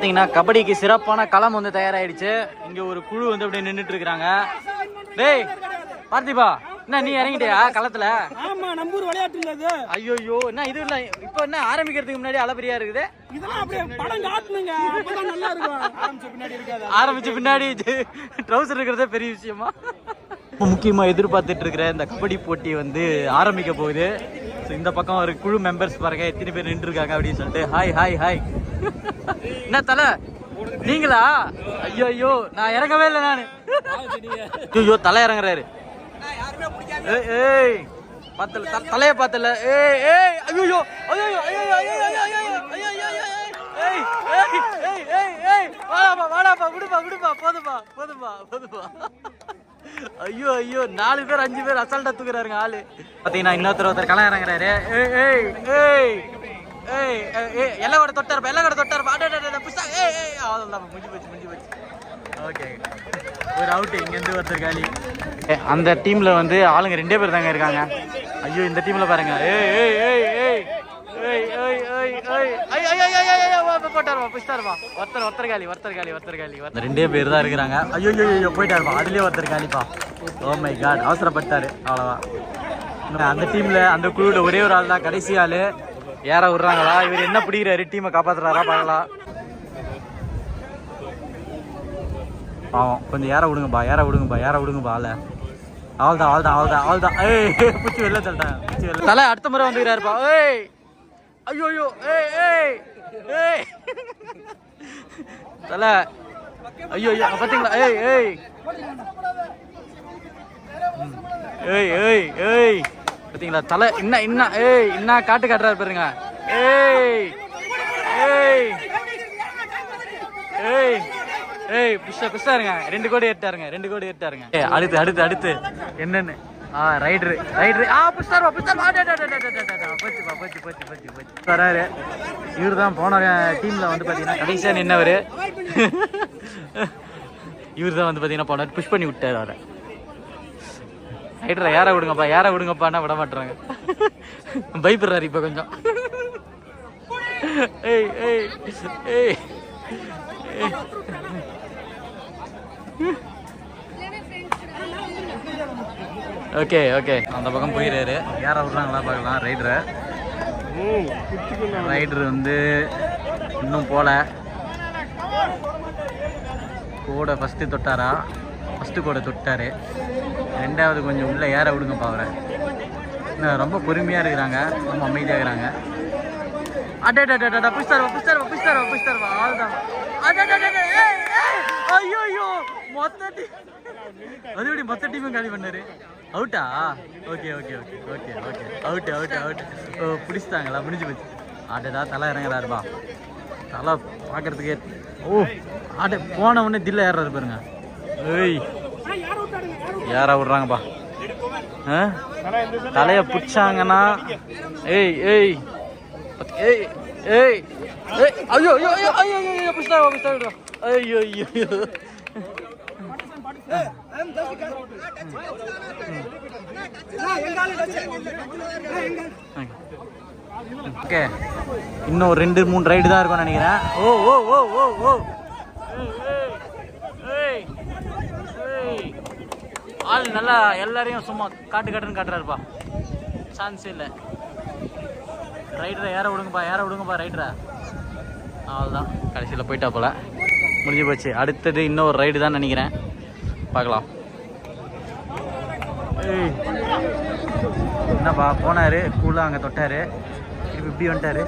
பார்த்தீங்கன்னா கபடிக்கு சிறப்பான களம் வந்து தயாராயிடுச்சு. இங்க ஒரு குழு வந்து அப்படியே நின்றுட்டு இருக்காங்க டேய் பார்த்திபா என்ன நீ இறங்கிட்டியா களத்துல? ஆமா நம்பூர் விளையாட்டு இல்ல இது. ஐயோ என்ன இது இல்ல இப்போ என்ன ஆரம்பிக்கிறதுக்கு முன்னாடி அளபரியா இருக்குது? இதெல்லாம் அப்படியே படம் காட்டுனுங்க அப்பதான் நல்லா இருக்கும். ஆரம்பிச்ச பின்னாடி இருக்காது. ஆரம்பிச்ச பின்னாடி ட்ரௌசர் இருக்கிறதே பெரிய விஷயமா? ரொம்ப முக்கியமா எதிர்பார்த்துட்டு இருக்கிற இந்த கபடி போட்டி வந்து ஆரம்பிக்க போகுது. ஸோ இந்த பக்கம் ஒரு குழு மெம்பர்ஸ் பாருங்க எத்தனை பேர் நின்று இருக்காங்க அப்படின்னு சொல்லிட்டு ஹாய் ஹாய் ஹாய் என்ன தல? நீங்களா? ஐயோ ஐயோ நான் இறங்கவே இல்லை நான். ஐயோ தலை இறங்குறாரு. ஏய், ஏய் பார்த்தல த- தலைய பார்த்தல ஏய் ஏய் ஐயோ ஐயோ ஐயோ ஐயோ ஐயோ ஐயோ ஐயோ ஐயோ ஏய் ஏய் ஏய் ஏய் வாடாப்பா வாடாப்பா விடுப்பா விடுப்பா போதுப்பா போதுப்பா போதுப்பா ஐயோ ஐயோ நாலு பேர் அஞ்சு பேர் அசால்ட்டா தூக்குறாருங்க ஆளு. பாத்தீங்கன்னா இன்னொருத்தர் ஒருத்தர் களம் இறங்குறாரு. ஏய் ஏய் ஏய் ஏய் எல்லாம் கூட தொட்டாருப்பா எல்லாம் கூட அட புஷா ஏய் ஏய் அவ்வளோதான் முடிஞ்சு போச்சு முடிஞ்சு போச்சு ஓகே ஒரு அவுட் இங்கேருந்து ஒருத்தர் காலி ஏ, அந்த டீம்ல வந்து ஆளுங்க ரெண்டே பேர் தாங்க இருக்காங்க ஐயோ இந்த டீம்ல பாருங்க ஏய் ஏய் ஏய் ஏய் ஏய் ஏய் ஏய் ஏய் ஐய் ஐய் ஐய் போட்டாருவா புஷ்டாருவா ஒருத்தர் ஒருத்தர் காலி ஒருத்தர் காலி ஒருத்தர் காலி ஒருத்தர் ரெண்டே பேர் தான் இருக்கிறாங்க ஐயோ ஐயோ ஐயோ போயிட்டாருப்பா அதுலயே ஒருத்தர் காலிப்பா ஓ மை காட் அவசரப்பட்டாரு இன்னும் அந்த டீம்ல அந்த குழுவில் ஒரே ஒரு ஆள் தான் கடைசி ஆளு ஏற விடுறாங்களா? இவர் என்ன பிடிக்கிறாரு? டீமை காப்பாத்துறாரா? பார்க்கலாம் பாவம் கொஞ்சம் ஏற விடுங்கப்பா ஏற விடுங்கப்பா ஏற விடுங்கப்பா ஆள. அவள்தான் அவள்தான் அவள்தான் அவள்தான் ஏய் புச்சி வெளில புச்சி வெளில. தலை அடுத்த முறை வந்துக்கிறாருப்பா. ஏய் ஐயோ ஐயோ ஏய் ஏய் ஏய். தலை. ஐயோ ஐயோ பார்த்தீங்களா ஏய் ஏய். ஏய் ஏய் ஏய். பார்த்தீங்களா தலை என்ன என்ன ஏய் என்ன காட்டு காட்டுறாரு பாருங்க. ஏய் ஏய் ஏய் ஏய் புஷ்ஷா புஷ்ஷா இருங்க. ரெண்டு கோடி எடுத்தாருங்க ரெண்டு கோடி எடுத்தாருங்க ஏய் அடுத்து அடுத்து அடுத்து. என்னன்னு? ஆ ரைடரு ரைடரு. ஆ புஷ்டார் புஷ்டார் போச்சு வா போச்சு போச்சு போச்சு போச்சு. வராரு. இவர் தான் போன டீம்ல வந்து பாத்தீங்கன்னா கடைசியா நின்னவர். இவர் தான் வந்து பாத்தீங்கன்னா போனார். புஷ் பண்ணி விட்டாரு அவரை. ரைடரை யாரை விடுங்கப்பா யாரை விடுங்கப்பான்னா விட மாட்டுறாங்க பயப்படுறாரு இப்போ கொஞ்சம். ஏய் ஏய் ஏய். Okay okay. அந்த பக்கம் போயிடுறாரு. யாரை விட்றாங்களா பார்க்கலாம் ரைடரை. ரைடர் வந்து இன்னும் போல. கூட ஃபஸ்ட்டு தொட்டாரா? ஃபஸ்ட்டு கூட தொட்டாரு. ரெண்டாவது கொஞ்சம் உள்ளே ஏற விடுங்க பாவரை. ரொம்ப பொறுமையாக இருக்கிறாங்க. ரொம்ப அமைதியாக இருக்கிறாங்க. அடடடடடா புஷ்டர்வா புஷ்டர்வா புஷ்டர்வா புஷ்டர்வா ஆள்தான் அடடடட ஏய் ஏய் ஐயோ ஐயோ மொத்த டீம் அது எப்படி மொத்த டீமும் காலி பண்ணாரு. அவுட்டா? Okay okay okay okay okay. Out out out. ஓ பிடிச்சிட்டாங்களா? முடிஞ்சு போச்சு. ஆடடா தலை இறங்குறாருப்பா. தலை பார்க்கறதுக்கே ஓ ஆட போன உடனே தில்ல ஏறாரு பாருங்க. ஏய். யாரா விட்றாங்கப்பா? தலையை பிடிச்சாங்கன்னா ஏய் ஏய். ஏய் ஏய். ஏய் ஐயோ ஐயோ ஐயோ ஐயோ ஐயோ ஐயோ புஷ்டா புஷ்டா ஐயோ ஐயோ ஓகே. இன்னும் ரெண்டு மூணு ரைடு தான் இருக்கும்னு நினைக்கிறேன். ஓ ஓ ஓ ஓ ஓ. ஏய், ஏய், ஏய், ஏய். ஆள் நல்லா எல்லாரையும் சும்மா காட்டு காட்டுன்னு காட்டுறாருப்பா. சான்ஸே இல்லை. ரைடரை ஏற விடுங்கப்பா ஏற விடுங்கப்பா ரைடரை அவ்வளோதான் கடைசியில் போயிட்டா போல. முடிஞ்சு போச்சு. அடுத்தது இன்னொரு ரைடு தான் நினைக்கிறேன். பார்க்கலாம். ஏய். என்னப்பா போனாரு கூலாக அங்கே தொட்டார். திருப்பி இப்படி வந்துட்டாரு.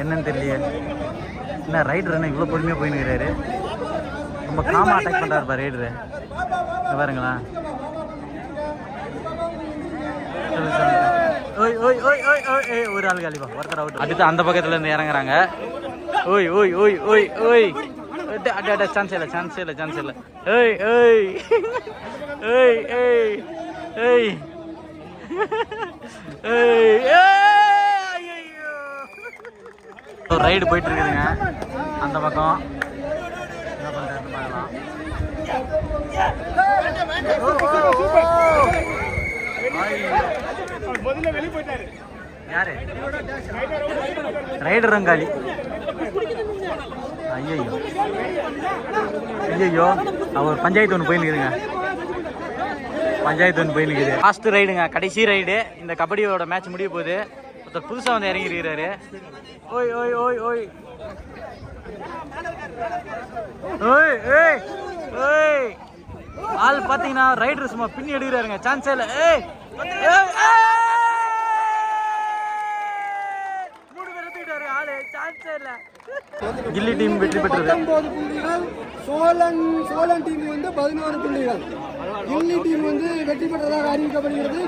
என்னன்னு தெரியலையே. என்ன ரைடர் என்ன இவ்வளோ பொறுமையாக போயின்னுக்கிறாரு ரொம்ப காமா அட்டாக் பண்ணுறாருப்பா ரைடரு இங்க பாருங்களேன் சொல்லு, சொல்லு. ஓய் ஓய் ஓய் ஓய் ஓய் ஏய் ஒரு ஆள் காலிப்பா ஒருத்தர் அவுட் அடுத்து அந்த பக்கத்துல இருந்து இறங்குறாங்க. ஓய் ஓய் ஓய் ஓய் ஓய். அட அட, அட சான்ஸ் இல்லை சான்ஸ் இல்லை சான்ஸ் இல்லை. ஏய் ஏய். ஏய் ஏய். ஏய். ஏய் ஏய் ஐயோ ஒரு ரைடு போயிட்டு இருக்குதுங்க. அந்த பக்கம். என்ன பார்க்கலாம் யாரு ரைடர் ரங்காளி. ஐயோ ஐயோ அவர் பஞ்சாயத்து ஒன்று போயிருக்குதுங்க பஞ்சாயத்து ஒன்று போயிருக்குது லாஸ்ட் ரைடுங்க. கடைசி ரைடு. இந்த கபடியோட மேட்ச் முடிய போகுது. ஒருத்தர் புதுசாக வந்து இறங்கிருக்கிறாரு ஓய் ஓய் ஓய் ஓய். ஓய் ஏய் ஏய். ஆள் பார்த்தீங்கன்னா ரைடர் சும்மா பின்னி எடுக்கிறாருங்க. சான்ஸே இல்லை. ஏய் ஏய்! மூணு பேர் எடுத்துக்கிட்டாரு. ஆளு சான்ஸே இல்லை. கில்லி டீம் வெற்றி பெற்றது. பத்தொன்பது புள்ளிகள் சோழன் சோழன் டீம் வந்து பதினோரு புள்ளிகள். கில்லி டீம் வந்து வெற்றி பெற்றதாக அறிவிக்கப்படுகிறது.